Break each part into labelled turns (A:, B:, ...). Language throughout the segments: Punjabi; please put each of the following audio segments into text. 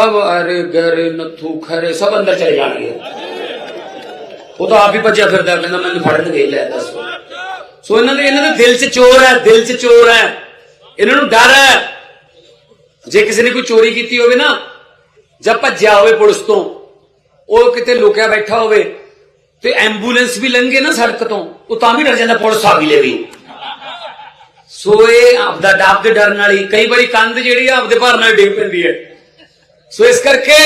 A: ਸਭ ਅਰੇ ਗਰੇ ਨੱਥੂ ਖਰੇ, ਸਭ ਅੰਦਰ ਚਲੇ ਜਾਣਗੇ। ਉਹ ਤਾਂ ਆਪ ਹੀ ਭੱਜਿਆ ਫਿਰਦਾ, ਕਹਿੰਦਾ ਮੈਨੂੰ ਫੜਨ ਗਏ ਲੈ ਦੱਸ। ਸੋ ਇਹਨਾਂ ਦੇ ਇਹਨਾਂ ਦੇ ਦਿਲ 'ਚ ਚੋਰ ਹੈ, ਦਿਲ 'ਚ ਚੋਰ ਹੈ। ਇਹਨਾਂ ਨੂੰ ਡਰ ਹੈ। ਜੇ ਕਿਸੇ ਨੇ ਕੋਈ ਚੋਰੀ ਕੀਤੀ ਹੋਵੇ ਨਾ, ਜਾਂ ਭੱਜਿਆ ਹੋਵੇ ਪੁਲਿਸ ਤੋਂ, ਉਹ ਕਿਤੇ ਲੁਕਿਆ ਬੈਠਾ ਹੋਵੇ, ਤੇ ਐਂਬੂਲੈਂਸ ਵੀ ਲੰਘੇ ਨਾ ਸੜਕ ਤੋਂ, ਉਹ ਤਾਂ ਵੀ ਡਰ ਜਾਂਦਾ, ਪੁਲਿਸ ਆ ਵੀ ਲੈ ਵੀ। ਸੋ ਇਹ ਆਪਦਾ ਡਰ ਦੇ ਡਰ ਨਾਲ ਹੀ ਕਈ ਵਾਰੀ ਕੰਧ ਜਿਹੜੀ ਆਪਦੇ ਭਾਰ ਨਾਲ ਡਿੱਗ ਪੈਂਦੀ ਹੈ। ਸੋ ਇਸ ਕਰਕੇ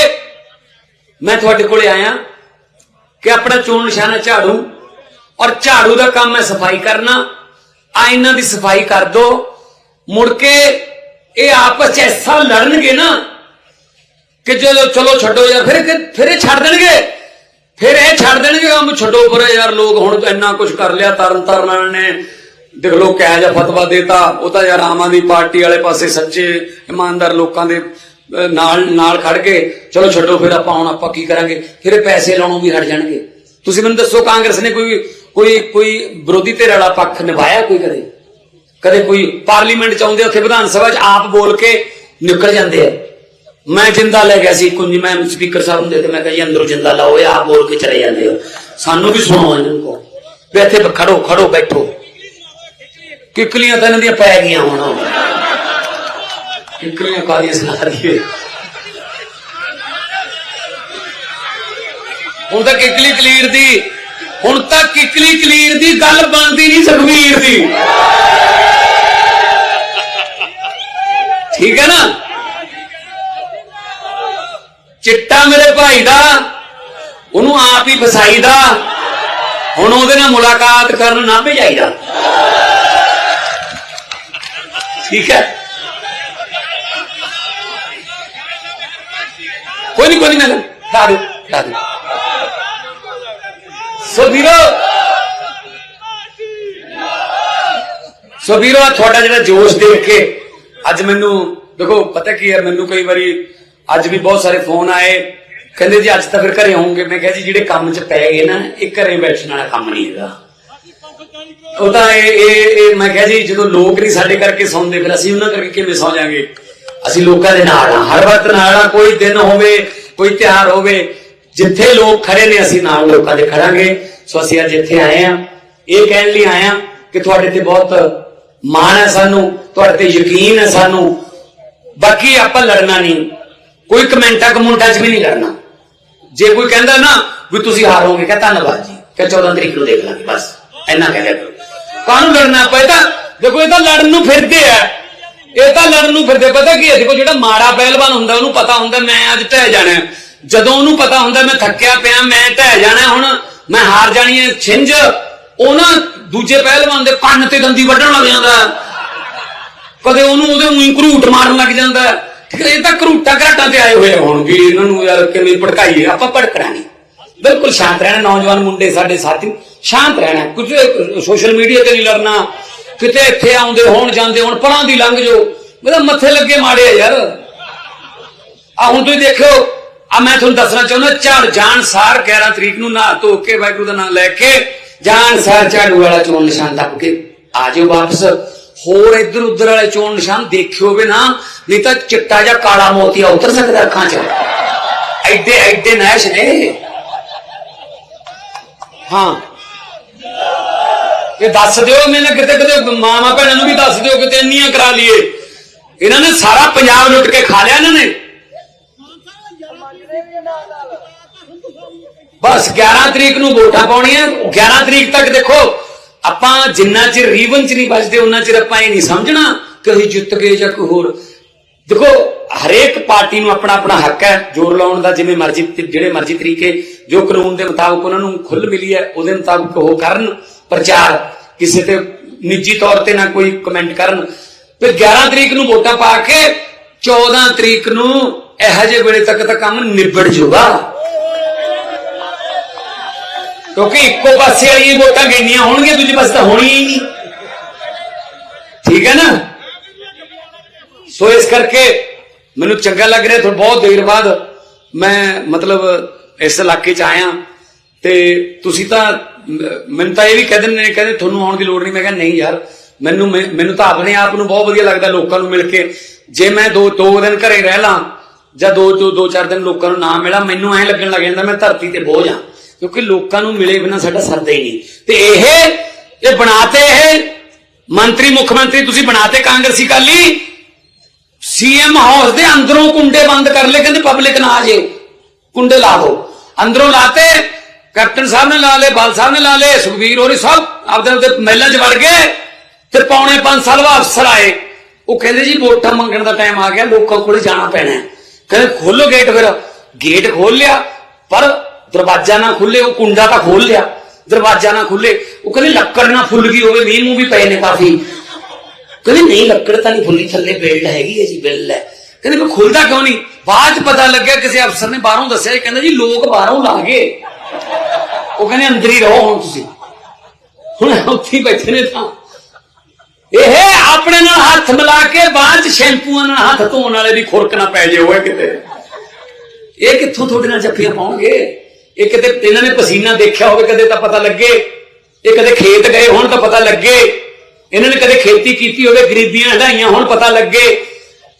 A: ਮੈਂ ਤੁਹਾਡੇ ਕੋਲੇ ਆਇਆ ਕਿ ਆਪਣਾ ਚੋਣ ਨਿਸ਼ਾਨਾ ਝਾੜੂ ਔਰ ਝਾੜੂ ਦਾ ਕੰਮ ਹੈ ਸਫ਼ਾਈ ਕਰਨਾ, ਆ ਇਹਨਾਂ ਦੀ ਸਫ਼ਾਈ ਕਰ ਦੋ। ਮੁੜ ਕੇ ਇਹ ਆਪਸ ਚ ਐਸਾ ਲੜਨਗੇ ਨਾ ਕਿ ਚਲੋ ਚਲੋ ਛੱਡੋ ਯਾਰ, ਫਿਰ ਫਿਰ ਇਹ ਛੱਡ ਦੇਣਗੇ। ਫਿਰ ਇਹ ਛੱਡ ਦੇਣਗੇ ਕੰਮ। ਛੱਡੋ ਪਰ ਯਾਰ ਲੋਕ ਹੁਣ ਇੰਨਾ ਕੁਝ ਕਰ ਲਿਆ ਤਰਨ ਤਾਰਨ ਨੇ। ਦੇਖ ਲੋ ਕਿਹਾ ਜਿਹਾ ਫਤਵਾ ਦੇਤਾ। ਉਹ ਤਾਂ ਯਾਰ ਆਮ ਆਦਮੀ ਪਾਰਟੀ ਵਾਲੇ ਪਾਸੇ ਸੱਚੇ, ਇਮਾਨਦਾਰ ਲੋਕਾਂ ਦੇ ਨਾਲ ਨਾਲ ਖੜ ਕੇ, ਚਲੋ ਛੱਡੋ ਫਿਰ ਆਪਾਂ ਹੁਣ ਆਪਾਂ ਕੀ ਕਰਾਂਗੇ? ਫਿਰ ਇਹ ਪੈਸੇ ਲਾਉਣੋਂ ਵੀ ਹਟ ਜਾਣਗੇ। ਤੁਸੀਂ ਮੈਨੂੰ ਦੱਸੋ, ਕਾਂਗਰਸ ਨੇ ਕੋਈ ਕੋਈ ਕੋਈ ਵਿਰੋਧੀ ਧਿਰ ਵਾਲਾ ਪੱਖ ਨਿਭਾਇਆ ਕੋਈ ਕਦੇ? ਕਦੇ ਕੋਈ ਪਾਰਲੀਮੈਂਟ ਚ ਆਉਂਦੇ ਉੱਥੇ ਵਿਧਾਨ ਸਭਾ ਚ ਆਪ ਬੋਲ ਕੇ ਨਿਕਲ ਜਾਂਦੇ ਆ? ਮੈਂ ਜਿੰਦਾ ਲੈ ਗਿਆ ਸੀ, ਕੁੰਜੀ, ਮੈਂ ਸਪੀਕਰ ਸਾਹਿਬ ਨੂੰ ਦੇ ਕੇ ਮੈਂ ਕਿਹਾ ਜੀ, ਅੰਦਰੋਂ ਜਿੰਦਾ ਲਾਓ, ਇਹ ਆਪ ਬੋਲ ਕੇ ਚਲੇ ਜਾਂਦੇ ਹੋ ਸਾਨੂੰ ਵੀ ਸੁਣੋ ਇਹਨਾਂ ਨੂੰ ਵੀ ਇੱਥੇ ਖੜੋ ਖੜੋ, ਬੈਠੋ। ਕਿਕਲੀਆਂ ਤਾਂ ਇਹਨਾਂ ਦੀਆਂ ਪੈ ਗਈਆਂ ਹੁਣ। ਕਿਕਲੀਆਂ ਕਾਲੀਆਂ ਸੁਣਾ ਰਹੀਏ ਹੁਣ ਤਾਂ ਕਿੱਕਲੀ ਕਲੀਰ ਦੀ, ਹੁਣ ਤਾਂ ਕਿੱਕਲੀ ਕਲੀਰ ਦੀ ਗੱਲ ਬਣਦੀ ਨਹੀਂ ਸੁਖਵੀਰ ਦੀ। ਠੀਕ ਹੈ ਨਾ? ਚਿੱਟਾ ਮੇਰੇ ਭਾਈ ਦਾ, ਉਹਨੂੰ ਆਪ ਹੀ ਫਸਾਈਦਾ ਹੁਣ ਉਹਦੇ ਨਾਲ ਮੁਲਾਕਾਤ ਕਰਨ ਨਾ ਭੇਜਾਈਦਾ ਠੀਕ ਹੈ? ਕੋਈ ਨਹੀਂ ਕੋਈ ਨਹੀਂ ਮੈਂ ਲਾ ਦੋ ਲਾ ਦੋ ਸੋ ਵੀਰੋ ਸੋ ਵੀਰੋ ਆਹ ਤੁਹਾਡਾ ਜਿਹੜਾ ਜੋਸ਼ ਦੇਖ ਕੇ ਅੱਜ ਮੈਨੂੰ ਦੇਖੋ ਪਤਾ ਕੀ ਹੈ ਮੈਨੂੰ ਕਈ ਵਾਰੀ ਅੱਜ ਵੀ ਬਹੁਤ ਸਾਰੇ ਫੋਨ ਆਏ ਕਹਿੰਦੇ ਜੀ ਅੱਜ ਤਾਂ ਫਿਰ ਘਰੇ ਹੋਵੋਗੇ ਮੈਂ ਕਿਹਾ ਜੀ ਜਿਹੜੇ ਕੰਮ 'ਚ ਪੈ ਗਏ ਨਾ ਇਹ ਘਰੇ ਬੈਠਣ ਵਾਲਾ ਕੰਮ ਨਹੀਂ ਹੈਗਾ ਉਹ ਤਾਂ ਇਹ ਇਹ ਮੈਂ ਕਿਹਾ ਜੀ ਜਦੋਂ ਲੋਕ ਨਹੀਂ ਸਾਡੇ ਕਰਕੇ ਸੌਂਦੇ ਫਿਰ ਅਸੀਂ ਉਹਨਾਂ ਕਰਕੇ ਕਿਵੇਂ ਸੌਂ ਜਾਾਂਗੇ ਅਸੀਂ ਲੋਕਾਂ ਦੇ ਨਾਲ ਆ ਹਰ ਵਕਤ ਨਾਲ ਆ ਕੋਈ ਦਿਨ ਹੋਵੇ, ਕੋਈ ਤਿਉਹਾਰ ਹੋਵੇ, ਜਿੱਥੇ ਲੋਕ ਖੜੇ ਨੇ, ਅਸੀਂ ਨਾਲ ਲੋਕਾਂ ਦੇ ਖੜਾਂਗੇ। ਸੋ ਅਸੀਂ ਅੱਜ ਇੱਥੇ ਆਏ ਆ ਇਹ ਕਹਿਣ ਲਈ ਆਏ ਆ ਕਿ ਤੁਹਾਡੇ ਤੇ ਬਹੁਤ ਮਾਣ ਹੈ ਸਾਨੂੰ, ਤੁਹਾਡੇ ਤੇ ਯਕੀਨ ਹੈ ਸਾਨੂੰ। ਬਾਕੀ ਆਪਾਂ ਲੜਨਾ ਨਹੀਂ। ਕੋਈ ਕਮੈਂਟਾਂ ਕਮੁੰਟਾਂ 'ਚ ਵੀ ਨਹੀਂ ਲੜਨਾ। ਜੇ ਕੋਈ ਕਹਿੰਦਾ ਨਾ ਵੀ ਤੁਸੀਂ ਹਾਰੋਗੇ ਕਹ ਧੰਨਵਾਦ ਜੀ। ਕਿ 14 ਤਰੀਕ ਨੂੰ ਦੇਖ ਲਾਂਗੇ, ਬਸ। ਇੰਨਾ ਕਹਿ ਦਿਆ ਕਰੋ। ਕਾਹਨੂੰ ਲੜਨਾ ਪਏ ਤਾਂ ਦੇਖੋ, ਇਹ ਤਾਂ ਲੜਨ ਨੂੰ ਫਿਰਦੇ ਆ। ਇਹ ਤਾਂ ਲੜਨ ਨੂੰ ਫਿਰਦੇ, ਪਤਾ ਕੀ ਹੈ? ਦੇਖੋ ਜਿਹੜਾ ਮਾੜਾ ਪਹਿਲਵਾਨ ਹੁੰਦਾ, ਉਹਨੂੰ ਪਤਾ ਹੁੰਦਾ ਮੈਂ ਅੱਜ ਢਹਿ ਜਾਣਾ ਜਦੋਂ ਉਹਨੂੰ ਪਤਾ ਹੁੰਦਾ ਮੈਂ ਥੱਕਿਆ ਪਿਆ, ਮੈਂ ਢਹਿ ਜਾਣਾ ਹੁਣ, ਮੈਂ ਹਾਰ ਜਾਣੀ ਹੈ, ਛਿੰਝ। ਉਹ ਨਾ ਦੂਜੇ ਪਹਿਲਵਾਨ ਦੇ ਕੰਨ ਤੇ ਦੰਦੀ ਵੱਢਣ ਲੱਗ ਜਾਂਦਾ ਕਦੇ ਉਹਨੂੰ ਉਹਦੇ ਉਹੀ ਘਰੂਟ ਮਾਰਨ ਲੱਗ ਜਾਂਦਾ ਠੀਕ ਹੈ, ਇਹ ਤਾਂ ਘਰੂਟਾ ਘਰਾਟਾਂ ਤੇ ਆਏ ਹੋਏ ਆ ਹੁਣ ਵੀ ਇਹਨਾਂ ਨੂੰ ਯਾਰ ਕਿਵੇਂ ਭੜਕਾਈਏ? ਆਪਾਂ ਭੜਕਣਾ ਨਹੀਂ ਬਿਲਕੁਲ ਸ਼ਾਂਤ ਰਹਿਣਾ, ਨੌਜਵਾਨ ਮੁੰਡੇ ਸਾਡੇ ਸਾਥੀ, ਸ਼ਾਂਤ ਰਹਿਣਾ ਕੁਝ ਸੋਸ਼ਲ ਮੀਡੀਆ ਤੇ ਨਹੀਂ ਲੜਨਾ। ਕਿਤੇ ਇੱਥੇ ਆਉਂਦੇ, ਹੋਣ ਜਾਂਦੇ, ਹੋਣ ਪਰਾਂ ਦੀ ਲੰਘ ਜੋ ਮੇਰਾ ਮੱਥੇ ਲੱਗੇ ਮਾੜੇ ਆ ਯਾਰ। ਆ ਹੁਣ ਤੁਸੀਂ ਦੇਖਿਓ ਆ ਮੈਂ ਤੁਹਾਨੂੰ ਦੱਸਣਾ ਚਾਹੁੰਦਾ, ਝਾੜ ਜਾਣ ਸਾਰ 11 ਤਰੀਕ ਨੂੰ ਨਾ ਧੋ ਕੇ ਵਾਹਿਗੁਰੂ ਦਾ ਨਾਮ ਲੈ ਕੇ ਜਾਣ ਸਾਰ ਝਾੜੂ ਵਾਲਾ ਚੋਣ ਨਿਸ਼ਾਨ ਤੱਕ ਕੇ ਆ ਜਾਓ ਵਾਪਸ। ਹੋਰ ਇੱਧਰ ਉੱਧਰ ਵਾਲੇ ਚੋਣ ਨਿਸ਼ਾਨ ਦੇਖਿਓ ਵੀ ਨਾ, ਨਹੀਂ ਤਾਂ ਚਿੱਟਾ ਜਾਂ ਕਾਲਾ ਮੋਤੀਆ ਉਤਰ ਸਕਦਾ ਅੱਖਾਂ 'ਚ। ਐਡੇ ਐਡੇ ਨੈਸ਼ ਨੇ। ਹਾਂ। ਇਹ ਦੱਸ ਦਿਓ ਮੈਨੂੰ ਕਿਤੇ ਕਿਤੇ ਮਾਮਾ ਭੈਣਾਂ ਨੂੰ ਵੀ ਦੱਸ ਦਿਓ ਕਿਤੇ ਇੰਨੀਆਂ ਕਰਾ ਲਈਏ। ਇਹਨਾਂ ਨੇ ਸਾਰਾ ਪੰਜਾਬ ਲੁੱਟ ਕੇ ਖਾ ਲਿਆ ਇਹਨਾਂ ਨੇ। ਬਸ 11 ਤਰੀਕ ਨੂੰ ਵੋਟਾਂ ਪਾਉਣੀਆਂ 11 ਤਰੀਕ ਤੱਕ ਦੇਖੋ, ਆਪਾਂ ਜਿੰਨਾ ਚਿਰ ਰੀਵਨ ਚ ਨਹੀਂ ਬਚਦੇ ਉਹਨਾਂ ਚਿਰ ਆਪਾਂ ਇਹ ਨਹੀਂ ਸਮਝਣਾ ਕਿ ਅਸੀਂ ਜਿੱਤ ਗਏ ਜਾਂ ਕੋਈ ਹੋਰ। ਦੇਖੋ, ਹਰੇਕ ਪਾਰਟੀ ਨੂੰ ਆਪਣਾ ਆਪਣਾ ਹੱਕ ਹੈ, ਜ਼ੋਰ ਲਾਉਣ ਦਾ ਜਿਵੇਂ ਮਰਜ਼ੀ, ਜਿਹੜੇ ਮਰਜ਼ੀ ਤਰੀਕੇ, ਜੋ ਕਾਨੂੰਨ ਦੇ ਮੁਤਾਬਕ ਉਹਨਾਂ ਨੂੰ ਖੁੱਲ ਮਿਲੀ ਹੈ, ਉਹਦੇ ਮੁਤਾਬਕ ਉਹ ਕਰਨ, ਪ੍ਰਚਾਰ। ਕਿਸੇ ਤੇ ਨਿੱਜੀ ਤੌਰ ਤੇ ਨਾ ਕੋਈ ਕਮੈਂਟ ਕਰਨ। ਫਿਰ 11 ਤਰੀਕ ਨੂੰ ਵੋਟਾਂ ਪਾ ਕੇ 14 ਤਰੀਕ ਨੂੰ ਇਹੋ ਜਿਹੇ ਵੇਲੇ ਤੱਕ ਤਾਂ ਕੰਮ ਨਿਬੜ ਜਾਊਗਾ। ਕਿਉਂਕਿ ਇੱਕੋ ਪਾਸੇ ਵਾਲੀਆਂ ਵੋਟਾਂ ਗਿਣਨੀਆਂ ਹੋਣਗੀਆਂ, ਦੂਜੇ ਪਾਸੇ ਤਾਂ ਹੋਣੀ ਹੀ ਨਹੀਂ। ਠੀਕ ਹੈ ਨਾ? ਸੋ ਇਸ ਕਰਕੇ ਮੈਨੂੰ ਚੰਗਾ ਲੱਗ ਰਿਹਾ, ਤੁਹਾਨੂੰ ਬਹੁਤ ਦੇਰ ਬਾਅਦ ਮੈਂ ਮਤਲਬ ਇਸ ਇਲਾਕੇ 'ਚ ਆਇਆ। ਤੇ ਤੁਸੀਂ ਤਾਂ ਮੈਨੂੰ ਤਾਂ ਇਹ ਵੀ ਕਹਿ ਦਿੰਦੇ ਨੇ, ਕਹਿੰਦੇ ਤੁਹਾਨੂੰ ਆਉਣ ਦੀ ਲੋੜ ਨਹੀਂ। ਮੈਂ ਕਿਹਾ, ਨਹੀਂ ਯਾਰ, ਮੈਨੂੰ ਮੈਨੂੰ ਤਾਂ ਆਪਣੇ ਆਪ ਨੂੰ ਬਹੁਤ ਵਧੀਆ ਲੱਗਦਾ ਲੋਕਾਂ ਨੂੰ ਮਿਲ ਕੇ। ਜੇ ਮੈਂ ਦੋ ਦੋ ਦਿਨ ਘਰੇ ਰਹਿ ਲਾਂ, ਜਾਂ ਦੋ ਦੋ ਦੋ ਚਾਰ ਦਿਨ ਲੋਕਾਂ ਨੂੰ ਨਾ ਮਿਲਾ, ਮੈਨੂੰ ਐਂ ਲੱਗਣ ਲੱਗ ਜਾਂਦਾ ਮੈਂ ਧਰਤੀ ਤੇ ਬੋਝ ਆ। ਕਿਉਂਕਿ ਲੋਕਾਂ ਨੂੰ ਮਿਲੇ ਬਿਨਾ ਸਾਡਾ ਸਰਦਾ ਹੀ ਨਹੀਂ। ਤੇ ਇਹ ਇਹ ਬਣਾਤੇ ਇਹ ਮੰਤਰੀ, ਮੁੱਖ ਮੰਤਰੀ ਤੁਸੀਂ ਬਣਾਤੇ ਕਾਂਗਰਸੀ ਕਾਲੀ ਸੀਐਮ ਹਾਊਸ ਦੇ ਅੰਦਰੋਂ ਕੁੰਡੇ ਬੰਦ ਕਰ ਲਏ, ਕਹਿੰਦੇ ਪਬਲਿਕ ਨਾ ਆ ਜੇ ਕੁੰਡੇ ਲਾ ਦੋ ਅੰਦਰੋਂ ਲਾਤੇ ਕੈਪਟਨ ਸਾਹਿਬ ਨੇ ਲਾ ਲਏ ਬਾਲ ਸਾਹਿਬ ਨੇ ਲਾ ਲਏ ਸੁਖਵੀਰ ਹੋਰੀ ਸਭ ਆਪਦੇ ਆਪਦੇ ਮਹਿਲਾਂ 'ਚ ਵੜ ਗਏ ਤੇ ਪੌਣੇ 5 ਸਾਲ ਬਾਅਦ ਅਫਸਰ ਆਏ। ਉਹ ਕਹਿੰਦੇ ਜੀ ਵੋਟਾਂ ਮੰਗਣ ਦਾ ਟਾਈਮ ਆ ਗਿਆ, ਲੋਕਾਂ ਕੋਲੇ ਜਾਣਾ ਪੈਣਾ ਹੈ। ਕਹਿੰਦੇ ਖੋਲੋ ਗੇਟ ਫਿਰ। ਗੇਟ ਖੋਲ ਲਿਆ, ਪਰ ਦਰਵਾਜ਼ਾ ਨਾ ਖੁੱਲੇ ਉਹ ਕੁੰਡਾ ਤਾਂ ਖੋਲ ਲਿਆ। ਦਰਵਾਜ਼ਾ ਨਾ ਖੁੱਲੇ ਉਹ ਕਹਿੰਦੇ ਲੱਕੜ ਨਾ ਫੁੱਲ ਗਈ ਹੋਵੇ, ਮੀਂਹ ਨੂੰ ਵੀ ਪਏ ਨੇ ਕਾਫੀ। ਕਹਿੰਦੇ ਨਹੀਂ, ਲੱਕੜ ਤਾਂ ਨਹੀਂ ਫੁੱਲੀ, ਥੱਲੇ ਬਿਲਡ ਹੈਗੀ ਹੈ ਜੀ ਬਿਲਡ ਹੈ। ਕਹਿੰਦੇ ਮੈਂ ਖੁੱਲਦਾ ਕਿਉਂ ਨਹੀਂ? ਬਾਅਦ ਚ ਪਤਾ ਲੱਗਿਆ, ਕਿਸੇ ਅਫਸਰ ਨੇ ਬਾਹਰੋਂ ਦੱਸਿਆ, ਇਹ ਕਹਿੰਦਾ ਜੀ ਲੋਕ ਬਾਹਰੋਂ ਲਾ ਗਏ। ਉਹ ਕਹਿੰਦੇ ਅੰਦਰ ਹੀ ਰਹੋ ਹੁਣ ਤੁਸੀਂ। ਹੁਣ ਉੱਥੇ ਬੈਠੇ ਨੇ ਤਾਂ। ਇਹ ਆਪਣੇ ਨਾਲ ਹੱਥ ਮਿਲਾ ਕੇ ਬਾਅਦ ਚ ਸ਼ੈਂਪੂਆਂ ਨਾਲ ਹੱਥ ਧੋਣ ਵਾਲੇ ਦੀ ਖੁਰਕ ਨਾ ਪੈ ਜੇ ਹੋਏ ਕਿਤੇ। ਇਹ ਕਿੱਥੋਂ ਤੁਹਾਡੇ ਨਾਲ ਜੱਫੀਆਂ ਪਾਉਣਗੇ? ਇਹ ਕਿਤੇ ਇਹਨਾਂ ਨੇ ਪਸੀਨਾ ਦੇਖਿਆ ਹੋਵੇ, ਕਦੇ ਤਾਂ ਪਤਾ ਲੱਗੇ। ਇਹ ਕਦੇ ਖੇਤ ਗਏ ਹੋਣ ਤਾਂ ਪਤਾ ਲੱਗੇ। ਇਹਨਾਂ ਨੇ ਕਦੇ ਖੇਤੀ ਕੀਤੀ ਹੋਵੇ, ਗਰੀਬੀਆਂ ਹਟਾਈਆਂ ਹੋਣ ਪਤਾ ਲੱਗੇ।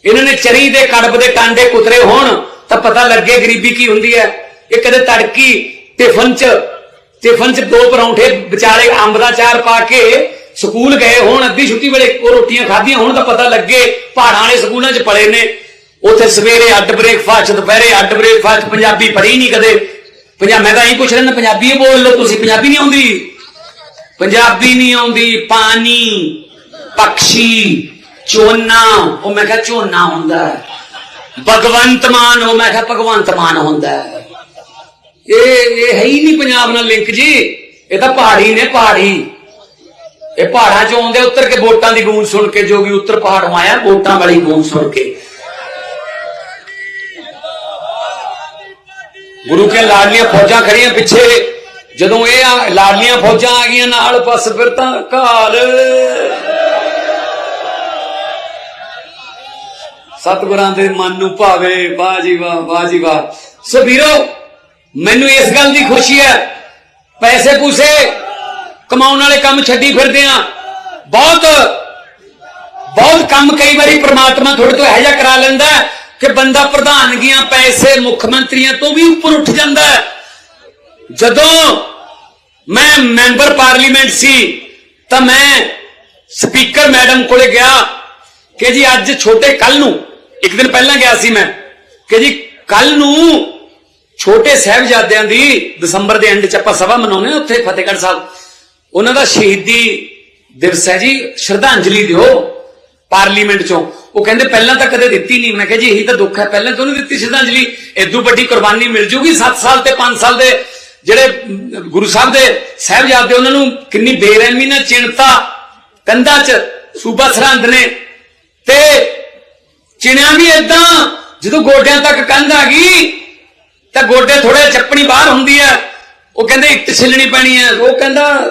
A: ਇਹਨਾਂ ਨੇ ਚਰੀ ਦੇ ਕੜਬ ਦੇ ਟਾਂਡੇ ਕੁਤਰੇ ਹੋਣ ਤਾਂ ਪਤਾ ਲੱਗੇ ਗਰੀਬੀ ਕੀ ਹੁੰਦੀ ਹੈ। ਇਹ ਕਦੇ ਤੜਕੀ ਟਿਫਨ ਚ ਟਿਫਨ ਚ ਦੋ ਪਰੌਂਠੇ ਵਿਚਾਰੇ ਅੰਬ ਦਾ ਚਾਰ ਪਾ ਕੇ ਸਕੂਲ ਗਏ, ਹੋਣ ਅੱਧੀ ਛੁੱਟੀ ਵੇਲੇ ਉਹ ਰੋਟੀਆਂ ਖਾਧੀਆਂ, ਹੋਣ ਤਾਂ ਪਤਾ ਲੱਗੇ ਪਹਾੜਾਂ ਵਾਲੇ ਸਕੂਲਾਂ 'ਚ ਪੜੇ ਨੇ। ਉੱਥੇ ਸਵੇਰੇ ਅੱਡ ਬ੍ਰੇਕਫਾਸਟ ਦੁਪਹਿਰੇ ਅੱਡ ਬ੍ਰੇਕਫਾਸਟ ਪੰਜਾਬੀ ਪੜ੍ਹੀ ਨਹੀਂ ਕਦੇ। ਪੰਜਾਬ ਮੈਂ ਤਾਂ ਇਹੀ ਪੁੱਛ ਰਿਹਾ ਪੰਜਾਬੀ ਬੋਲ ਲਓ, ਤੁਸੀਂ ਪੰਜਾਬੀ ਨਹੀਂ ਆਉਂਦੀ? ਪੰਜਾਬੀ ਨਹੀਂ ਆਉਂਦੀ, ਪਾਣੀ, ਪਕਸ਼ੀ ਚੋਨਾ ਉਹ ਮੈਂ ਕਿਹਾ ਝੋਨਾ ਹੁੰਦਾ। ਹੈ ਭਗਵੰਤ ਮਾਨ, ਉਹ ਮੈਂ ਕਿਹਾ ਭਗਵੰਤ ਮਾਨ ਹੁੰਦਾ। ਹੈ ਇਹ ਇਹ ਹੈ ਹੀ ਨਹੀਂ ਪੰਜਾਬ ਨਾਲ ਲਿੰਕ ਜੀ। ਇਹ ਤਾਂ ਪਹਾੜੀ ਨੇ ਪਹਾੜੀ। ਇਹ ਪਹਾੜਾਂ ਚੋਂ ਆਉਂਦੇ ਉੱਤਰ ਕੇ ਵੋਟਾਂ ਦੀ ਗੂੰਜ ਸੁਣ ਕੇ ਜੋਗੀ ਉੱਤਰ ਪਹਾੜੋਂ ਆਇਆ, ਵੋਟਾਂ ਵਾਲੀ ਗੂੰਜ ਸੁਣ ਕੇ। ਗੁਰੂ ਕੇ ਲਾਡਲੀਆਂ ਫੌਜਾਂ ਖੜੀਆਂ ਪਿੱਛੇ। ਜਦੋਂ ਇਹ ਆ- ਲਾਡਲੀਆਂ ਫੌਜਾਂ ਆ ਗਈਆਂ ਨਾਲ ਬਸ ਫਿਰ ਤਾਂ ਕਾਲ। ਸਤਿਗੁਰਾਂ ਦੇ ਮਨ ਨੂੰ ਭਾਵੇ, ਵਾਹ ਜੀ ਵਾਹ ਵਾਹ ਜੀ ਵਾਹ। ਸੋ ਵੀਰੋ ਮੈਨੂੰ ਇਸ ਗੱਲ ਦੀ ਖੁਸ਼ੀ ਹੈ। ਪੈਸੇ ਪੂਸੇ ਕਮਾਉਣ ਵਾਲੇ ਕੰਮ ਛੱਡੀ ਫਿਰਦੇ ਆ ਬਹੁਤ ਬਹੁਤ ਕੰਮ ਕਈ ਵਾਰੀ ਪ੍ਰਮਾਤਮਾ ਤੁਹਾਡੇ ਤੋਂ ਇਹੋ ਜਿਹਾ ਕਰਾ ਲੈਂਦਾ ਕਿ ਬੰਦਾ ਪ੍ਰਧਾਨਗੀਆਂ, ਪੈਸੇ, ਮੁੱਖ ਮੰਤਰੀਆਂ ਤੋਂ ਵੀ ਉੱਪਰ ਉੱਠ ਜਾਂਦਾ ਜਦੋਂ ਮੈਂ ਮੈਂਬਰ ਪਾਰਲੀਮੈਂਟ ਸੀ, ਤਾਂ ਮੈਂ ਸਪੀਕਰ ਮੈਡਮ ਕੋਲੇ ਗਿਆ ਕਿ ਜੀ ਅੱਜ ਛੋਟੇ ਕੱਲ ਨੂੰ, ਇੱਕ ਦਿਨ ਪਹਿਲਾਂ ਗਿਆ ਸੀ ਮੈਂ, ਕਿ ਜੀ ਕੱਲ ਨੂੰ ਛੋਟੇ ਸਾਹਿਬਜ਼ਾਦਿਆਂ ਦੀ ਦਸੰਬਰ ਦੇ ਐਂਡ ਚ ਆਪਾਂ ਸਭਾ ਮਨਾਉਂਦੇ ਹਾਂ ਉੱਥੇ ਫਤਿਹਗੜ੍ਹ ਸਾਹਿਬ। ਉਹਨਾਂ ਦਾ ਸ਼ਹੀਦੀ ਦਿਵਸ ਹੈ ਜੀ, ਸ਼ਰਧਾਂਜਲੀ ਦਿਓ ਪਾਰਲੀਮੈਂਟ ਚੋਂ। ਉਹ ਕਹਿੰਦੇ ਪਹਿਲਾਂ ਤਾਂ ਕਦੇ ਦਿੱਤੀ ਨਹੀਂ। ਮੈਂ ਕਿਹਾ ਜੀ, ਇਹੀ ਤਾਂ ਦੁੱਖ ਹੈ। ਪਹਿਲਾਂ ਕਿਉਂ ਨਹੀਂ ਦਿੱਤੀ ਸ਼ਰਧਾਂਜਲੀ। ਇਦੋਂ ਵੱਡੀ ਕੁਰਬਾਨੀ ਮਿਲ ਜੂਗੀ। 7 ਸਾਲ ਤੇ 5 ਸਾਲ ਦੇ ਜਿਹੜੇ ਗੁਰੂ ਸਾਹਿਬ ਦੇ ਸਾਹਿਬਜ਼ਾਦੇ, ਉਹਨਾਂ ਨੂੰ ਕਿੰਨੀ ਬੇਰਹਿਮੀ ਨਾਲ ਚਿਣਤਾ, ਕੰਧਾਂ 'ਚ ਸੂਬਾ ਸਰਹੰਦ ਨੇ। ਤੇ ਚਿਣਿਆ ਵੀ ਇਦਾਂ ਜਦੋਂ ਗੋਡਿਆਂ ਤੱਕ ਕੰਧ ਆ ਗਈ ਤਾਂ ਗੋਡੇ ਥੋੜੇ ਚੱਪਣੀ ਬਾਹਰ ਹੁੰਦੀ ਹੈ। ਉਹ ਕਹਿੰਦੇ, ਇੱਟ ਛਿੱਲਣੀ ਪੈਣੀ ਹੈ। ਉਹ ਕਹਿੰਦਾ,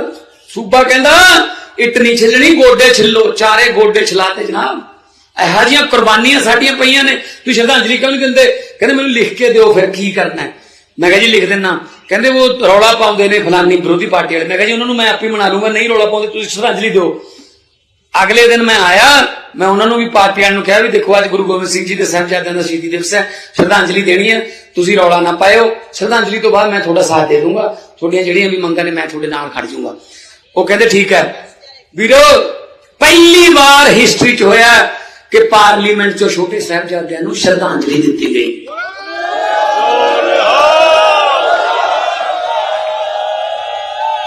A: ਸੂਬਾ ਕਹਿੰਦਾ, ਇੱਟ ਨਹੀਂ ਛਿੱਲਣੀ, ਗੋਡੇ ਛਿੱਲੋ। ਚਾਰੇ ਗੋਡੇ ਛਿਲਾਤੇ ਜਨਾਬ। ਇਹੋ ਜਿਹੀਆਂ ਕੁਰਬਾਨੀਆਂ ਸਾਡੀਆਂ ਪਈਆਂ ਨੇ। ਤੁਸੀਂ ਸ਼ਰਧਾਂਜਲੀ ਕਿਉਂ ਨਹੀਂ ਦਿੰਦੇ? ਕਹਿੰਦੇ, ਮੈਨੂੰ ਲਿਖ ਕੇ ਦਿਓ, ਫਿਰ ਕੀ ਕਰਨਾ ਮੈਂ ਕਿਹਾ ਜੀ, ਲਿਖ ਦਿੰਨਾ ਕਹਿੰਦੇ, ਉਹ ਰੌਲਾ ਪਾਉਂਦੇ ਨੇ ਫਲਾਨੀ ਵਿਰੋਧੀ ਪਾਰਟੀ ਵਾਲੇ। ਮੈਂ ਕਿਹਾ ਜੀ, ਉਹਨਾਂ ਨੂੰ ਮੈਂ ਆਪੇ ਮਨਾ ਲੂੰਗਾ ਨਹੀਂ ਰੌਲਾ ਪਾਉਂਦੇ, ਤੁਸੀਂ ਸ਼ਰਧਾਂਜਲੀ ਦਿਓ। ਅਗਲੇ ਦਿਨ ਮੈਂ ਆਇਆ, ਮੈਂ ਉਹਨਾਂ ਨੂੰ ਵੀ ਪਾਰਟੀ ਵਾਲਿਆਂ ਨੂੰ ਕਿਹਾ ਵੀ ਦੇਖੋ ਅੱਜ ਗੁਰੂ ਗੋਬਿੰਦ ਸਿੰਘ ਜੀ ਦੇ ਸਾਹਿਬਜ਼ਾਦਿਆਂ ਦਾ ਸ਼ਹੀਦੀ ਦਿਵਸ ਹੈ, ਸ਼ਰਧਾਂਜਲੀ ਦੇਣੀ ਹੈ, ਤੁਸੀਂ ਰੌਲਾ ਨਾ ਪਾਇਓ। ਸ਼ਰਧਾਂਜਲੀ ਤੋਂ ਬਾਅਦ ਮੈਂ ਤੁਹਾਡਾ ਸਾਥ ਦੇ ਦੂੰਗਾ, ਤੁਹਾਡੀਆਂ ਜਿਹੜੀਆਂ ਵੀ ਮੰਗਾਂ ਨੇ ਮੈਂ ਤੁਹਾਡੇ ਨਾਲ ਖੜ ਜਾਊਂਗਾ। ਉਹ ਕਹਿੰਦੇ ਠੀਕ ਹੈ। ਵੀਰੋ, ਪਹਿਲੀ ਵਾਰ ਹਿਸਟਰੀ 'ਚ ਹੋਇਆ ਕਿ ਪਾਰਲੀਮੈਂਟ 'ਚੋਂ ਛੋਟੇ ਸਾਹਿਬਜ਼ਾਦਿਆਂ ਨੂੰ ਸ਼ਰਧਾਂਜਲੀ ਦਿੱਤੀ ਗਈ।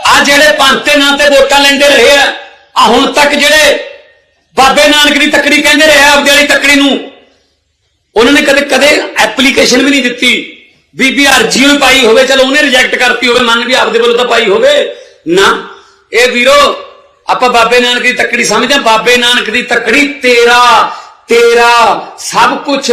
A: ਆ ਜਿਹੜੇ ਪੰਥ ਦੇ ਨਾਂ ਤੇ ਵੋਟਾਂ ਲੈਂਦੇ ਰਹੇ ਆ ਆ ਹੁਣ ਤੱਕ ਜਿਹੜੇ ਬਾਬੇ ਨਾਨਕ ਦੀ ਤੱਕੜੀ ਕਹਿੰਦੇ ਰਹੇ ਆ ਵਾਲੀ ਤੱਕੜੀ ਨੂੰ, ਉਹਨਾਂ ਨੇ ਕਦੇ ਕਦੇ ਐਪਲੀਕੇਸ਼ਨ ਵੀ ਨਹੀਂ ਦਿੱਤੀ। ਬੀਬੀ ਅਰਜੀ ਵੀ ਪਾਈ ਹੋਵੇ, ਚਲੋ ਉਹਨੇ ਰਿਜੈਕਟ ਕਰਤੀ ਹੋਵੇ, ਮੰਨ ਵੀ ਆਪਦੇ ਵੱਲੋਂ ਤਾਂ ਪਾਈ ਹੋਵੇ। ਨਾ, ਇਹ ਵੀਰੋ, ਆਪਾਂ ਬਾਬੇ ਨਾਨਕ ਦੀ ਤੱਕੜੀ ਸਮਝਦੇ ਹਾਂ। ਬਾਬੇ ਨਾਨਕ ਦੀ ਤੱਕੜੀ ਤੇਰਾ ਤੇਰਾ, ਸਭ ਕੁਝ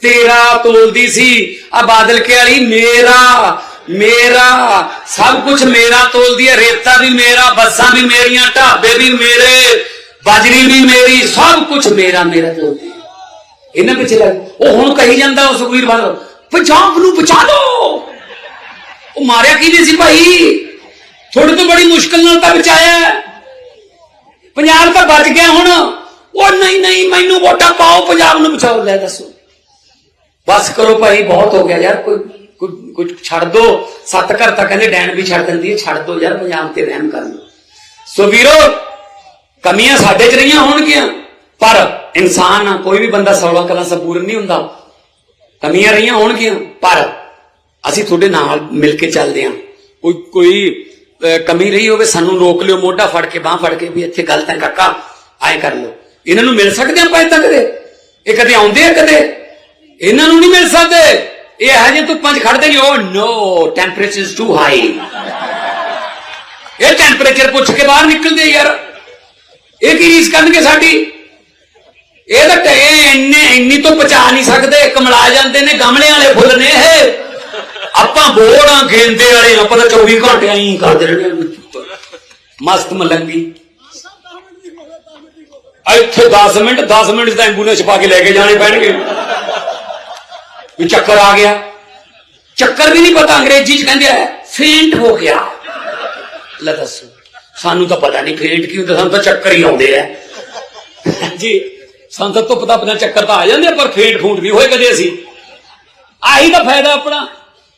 A: ਤੇਰਾ ਤੋਲਦੀ ਸੀ। ਆ ਬਾਦਲ ਕੇ ਵਾਲੀ, ਮੇਰਾ ਮੇਰਾ, ਸਭ ਕੁਝ ਮੇਰਾ ਤੋਲਦੀ ਹੈ, ਰੇਤਾ ਵੀ ਮੇਰਾ, ਬੱਸਾਂ ਵੀ ਮੇਰੀਆਂ, ਢਾਬੇ ਵੀ ਮੇਰੇ, ਬਾਜਰੀ ਵੀ ਮੇਰੀ, ਸਭ ਕੁਝ ਮੇਰਾ ਮੇਰਾ ਤੋਲਦੀ ਹੈ। ਇਹਨਾਂ ਪਿੱਛੇ ਲੱਗ, ਉਹ ਹੁਣ ਕਹੀ ਜਾਂਦਾ ਉਹ ਸੁਖਵੀਰ ਬਾਦਲ ਪੰਜਾਬ ਨੂੰ ਬਚਾ ਲਓ ਉਹ ਮਾਰਿਆ ਕਿਹਨੇ ਸੀ ਭਾਈ? ਥੋੜੇ ਤੋਂ ਬੜੀ ਮੁਸ਼ਕਲ ਨਾਲ ਤਾਂ ਬਚਾਇਆ ਪੰਜਾਬ ਤਾਂ ਬਚ ਗਿਆ ਹੁਣ। ਉਹ ਨਹੀਂ ਨਹੀਂ, ਮੈਨੂੰ ਵੋਟਾਂ ਪਾਓ, ਪੰਜਾਬ ਨੂੰ ਬਚਾਓ, ਲੈ ਦੱਸੋ। ਬਸ ਕਰੋ ਭਾਈ, ਬਹੁਤ ਹੋ ਗਿਆ ਯਾਰ, ਕੋਈ ਕੋਈ ਛੱਡ ਦੋ ਸੱਤ ਘਰ ਤਾਂ ਕਹਿੰਦੇ ਡੈਣ ਵੀ ਛੱਡ ਦਿੰਦੀ ਹੈ ਛੱਡ ਦੋ ਯਾਰ ਪੰਜਾਬ ਤੇ ਰਹਿਮ ਕਰ ਲਓ। ਸੋ ਵੀਰੋ ਕਮੀਆਂ ਸਾਡੇ ਚ ਰਹੀਆਂ ਹੋਣਗੀਆਂ ਪਰ ਇਨਸਾਨ ਆ ਕੋਈ ਵੀ ਬੰਦਾ 16 ਕਲਾ ਸੰਪੂਰਨ ਨਹੀਂ ਹੁੰਦਾ। ਕਮੀਆਂ ਰਹੀਆਂ ਹੋਣਗੀਆਂ ਪਰ ਅਸੀਂ ਤੁਹਾਡੇ ਨਾਲ ਮਿਲ ਕੇ ਚੱਲਦੇ ਹਾਂ। ਕੋਈ ਕੋਈ ਅਹ, ਕਮੀ ਰਹੀ ਹੋਵੇ ਸਾਨੂੰ ਰੋਕ ਲਿਓ ਮੋਢਾ ਫੜ ਕੇ ਬਾਹ ਫੜ ਕੇ ਵੀ ਇੱਥੇ ਗਲਤ ਹੈ ਕਾਕਾ ਆਏ ਕਰ ਲਓ। ਇਹਨਾਂ ਨੂੰ ਮਿਲ ਸਕਦੇ ਆਪਾਂ ਇੱਦਾਂ ਕਦੇ? ਇਹ ਕਦੇ ਆਉਂਦੇ ਆ ਕਦੇ? ਇਹਨਾਂ ਨੂੰ ਨਹੀਂ ਮਿਲ ਸਕਦੇ? ਇਹ ਇਹੋ ਜਿਹੇ ਧੁੱਪਾਂ 'ਚ ਖੜਦੇ ਨਹੀਂ ਓ no temperature is too high ਇਹ ਟੈਂਪਰੇਚਰ ਪੁੱਛ ਕੇ ਬਾਹਰ ਨਿਕਲਦੇ ਯਾਰ। ਇਹ ਕੀ ਰੀਸ ਕਰਨਗੇ ਸਾਡੀ? ਇਹ ਤਾਂ ਟ- ਇੰਨੇ, ਇੰਨੀ ਤੋਂ ਪਚਾ ਨਹੀਂ ਸਕਦੇ, ਕਮਲਾ ਜਾਂਦੇ ਨੇ ਗਮਲੇ ਵਾਲੇ ਫੁੱਲ ਨੇ ਇਹ। ਆਪਾਂ ਬੋੜਾਂ ਗੇਂਦੇ ਵਾਲੇ, ਆਪਾਂ ਤਾਂ 24 ਘੰਟੇ ਐਂ ਕਰਦੇ ਰਹਿੰਦੇ ਮਸਤ ਮਲੰਗੀ। ਇੱਥੇ 10 ਮਿੰਟ 10 ਮਿੰਟ ਤਾਂ ਐਂਬੂਲੈਂਸ ਪਾ ਕੇ ਲੈ ਕੇ ਜਾਣੇ ਪੈਣਗੇ। ਵੀ ਚੱਕਰ ਆ ਗਿਆ। ਚੱਕਰ ਵੀ ਨਹੀਂ ਪਤਾ ਅੰਗਰੇਜ਼ੀ ਚ ਕਹਿੰਦੇ ਆ, ਫੇਂਟ ਹੋ ਗਿਆ। ਲੈ ਦੱਸੋ, ਸਾਨੂੰ ਤਾਂ ਪਤਾ ਨਹੀਂ ਫੇਂਟ ਕੀ ਹੁੰਦਾ ਸਾਨੂੰ ਤਾਂ ਚੱਕਰ ਹੀ ਆਉਂਦੇ ਆ। ਜੀ, ਸਾਨੂੰ ਤਾਂ ਧੁੱਪ ਦਾ ਬਿਨਾਂ ਚੱਕਰ ਤਾਂ ਆ ਜਾਂਦੇ ਪਰ ਫੇਂਟ ਫੂੰਟ ਵੀ ਹੋਏ ਕਦੇ ਅਸੀਂ। ਆਹੀ ਤਾਂ ਫਾਇਦਾ ਆਪਣਾ।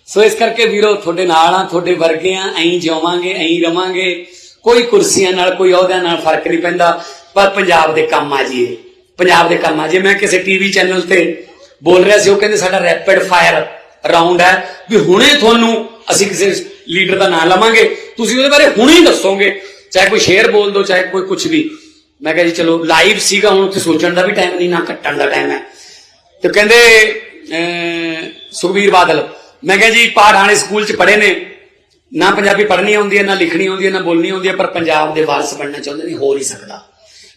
A: ਸੋ ਇਸ ਕਰਕੇ ਵੀਰੋ, ਤੁਹਾਡੇ ਨਾਲ ਆ, ਤੁਹਾਡੇ ਵਰਗੇ ਆ, ਐਂ ਜਿਉਵਾਂਗੇ, ਐਂ ਰਵਾਂਗੇ। ਕੋਈ ਕੁਰਸੀਆਂ ਨਾਲ, ਕੋਈ ਅਹੁਦਿਆਂ ਨਾਲ ਫ਼ਰਕ ਨਹੀਂ ਪੈਂਦਾ। ਪਰ ਪੰਜਾਬ ਦੇ ਕੰਮ ਆ ਜੀ ਇਹ ਪੰਜਾਬ ਦੇ ਕੰਮ ਆ ਜੇ ਮੈਂ ਕਿਸੇ ਟੀਵੀ ਚੈਨਲ ਤੇ ਬੋਲ ਰਿਹਾ ਸੀ ਉਹ ਕਹਿੰਦੇ ਸਾਡਾ ਰੈਪਿਡ ਫਾਇਰ ਰਾਉਂਡ ਹੈ ਵੀ ਹੁਣੇ ਤੁਹਾਨੂੰ ਅਸੀਂ ਕਿਸੇ ਲੀਡਰ ਦਾ ਨਾਮ ਲਵਾਂਗੇ। ਤੁਸੀਂ ਉਹਦੇ ਬਾਰੇ ਹੁਣੇ ਹੀ ਦੱਸੋਗੇ ਚਾਹੇ ਕੋਈ ਸ਼ੇਅਰ ਬੋਲ ਦੋ ਚਾਹੇ ਕੋਈ ਕੁਝ ਵੀ। ਮੈਂ ਕਿਹਾ ਜੀ ਚਲੋ ਲਾਈਵ ਸੀਗਾ ਹੁਣ ਉੱਥੇ ਸੋਚਣ ਦਾ ਵੀ ਟਾਈਮ ਨਹੀਂ ਨਾ ਕੱਟਣ ਦਾ ਟਾਈਮ ਹੈ। ਤੇ ਕਹਿੰਦੇ ਅਹ, ਸੁਖਬੀਰ ਬਾਦਲ ਮੈਂ ਕਿਹਾ ਜੀ ਪਹਾੜਾਂ ਸਕੂਲ ਚ ਪੜ੍ਹੇ ਨੇ। ਨਾ ਪੰਜਾਬੀ ਪੜ੍ਹਨੀ ਆਉਂਦੀ ਹੈ ਨਾ ਲਿਖਣੀ ਆਉਂਦੀ ਹੈ ਨਾ ਬੋਲਣੀ ਆਉਂਦੀ ਹੈ ਪਰ ਪੰਜਾਬ ਦੇ ਵਾਰਸ ਬਣਨਾ ਚਾਹੁੰਦੇ ਨੇ ਹੋ ਨਹੀਂ ਸਕਦਾ।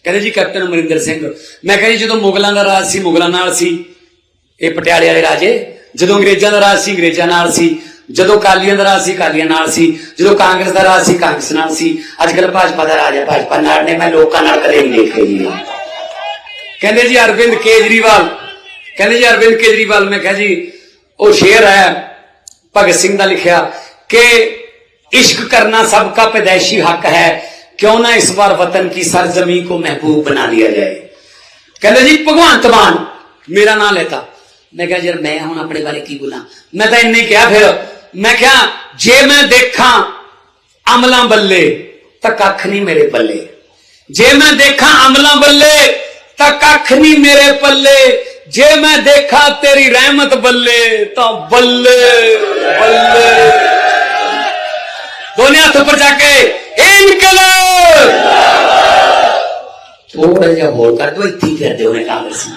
A: ਕਹਿੰਦੇ ਜੀ ਕੈਪਟਨ ਅਮਰਿੰਦਰ ਸਿੰਘ ਮੈਂ ਕਿਹਾ ਜੀ ਜਦੋਂ ਮੁਗਲਾਂ ਦਾ ਰਾਜ ਸੀ ਮੁਗਲਾਂ ਨਾਲ ਸੀ ਇਹ ਪਟਿਆਲੇ ਵਾਲੇ ਰਾਜੇ, ਜਦੋਂ ਅੰਗਰੇਜ਼ਾਂ ਦਾ ਰਾਜ ਸੀ, ਅੰਗਰੇਜ਼ਾਂ ਨਾਲ ਸੀ, ਜਦੋਂ ਕਾਲੀਆਂ ਦਾ ਰਾਜ ਸੀ ਕਾਲੀਆਂ ਨਾਲ ਸੀ, ਜਦੋਂ ਕਾਂਗਰਸ ਦਾ ਰਾਜ ਸੀ, ਕਾਂਗਰਸ ਨਾਲ ਸੀ ਅੱਜ ਕੱਲ੍ਹ ਭਾਜਪਾ ਦਾ ਰਾਜ ਹੈ, ਭਾਜਪਾ ਨਾਲ ਨੇ, ਮੈਂ ਲੋਕਾਂ ਨਾਲ ਕਦੇ ਨਹੀਂ ਖੇਡੀ ਕਹਿੰਦੇ ਜੀ ਅਰਵਿੰਦ ਕੇਜਰੀਵਾਲ, ਕਹਿੰਦੇ ਜੀ ਅਰਵਿੰਦ ਕੇਜਰੀਵਾਲ, ਮੈਂ ਕਿਹਾ ਜੀ, ਉਹ ਸ਼ੇਰ ਹੈ, ਭਗਤ ਸਿੰਘ ਦਾ ਲਿਖਿਆ ਕਿ ਇਸ਼ਕ ਕਰਨਾ ਸਭ ਦਾ ਪੈਦਾਇਸ਼ੀ ਹੱਕ ਹੈ, ਕਿਉਂ ਨਾ ਇਸ ਵਾਰ ਵਤਨ ਕੀ ਸਰਜ਼ਮੀ ਕੋ ਮਹਿਬੂਬ ਬਣਾ ਲਿਆ ਜਾਏ। ਕਹਿੰਦੇ ਜੀ ਭਗਵਾਨ ਮਾਨ, ਮੇਰਾ ਨਾਮ ਲੈਤਾ। ਮੈਂ ਕਿਹਾ ਯਾਰ ਮੈਂ ਹੁਣ ਆਪਣੇ ਬਾਰੇ ਕੀ ਬੋਲਾਂ ਮੈਂ ਤਾਂ ਇੰਨੇ ਹੀ ਕਿਹਾ ਫਿਰ ਮੈਂ ਕਿਹਾ ਜੇ ਮੈਂ ਦੇਖਾਂ ਅਮਲਾਂ ਬੱਲੇ ਤਾਂ ਕੱਖ ਨਹੀਂ ਮੇਰੇ ਪੱਲੇ ਜੇ ਮੈਂ ਦੇਖਾਂ ਅਮਲਾਂ ਬੱਲੇ ਤਾਂ ਕੱਖ ਨਹੀਂ ਮੇਰੇ ਪੱਲੇ ਜੇ ਮੈਂ ਦੇਖਾਂ ਤੇਰੀ ਰਹਿਮਤ ਬੱਲੇ ਤਾਂ ਬੱਲੇ ਬੱਲੇ ਦੋਨੇ ਹੱਥ ਉੱਪਰ ਜਾ ਕੇ ਇਨਕਲਾਬ ਥੋੜਾ ਜਿਹਾ ਹੋਰ ਕਰ ਦੋ ਇੱਥੇ ਹੀ ਕਰਦੇ ਹੋਣੇ ਕਾਂਗਰਸੀ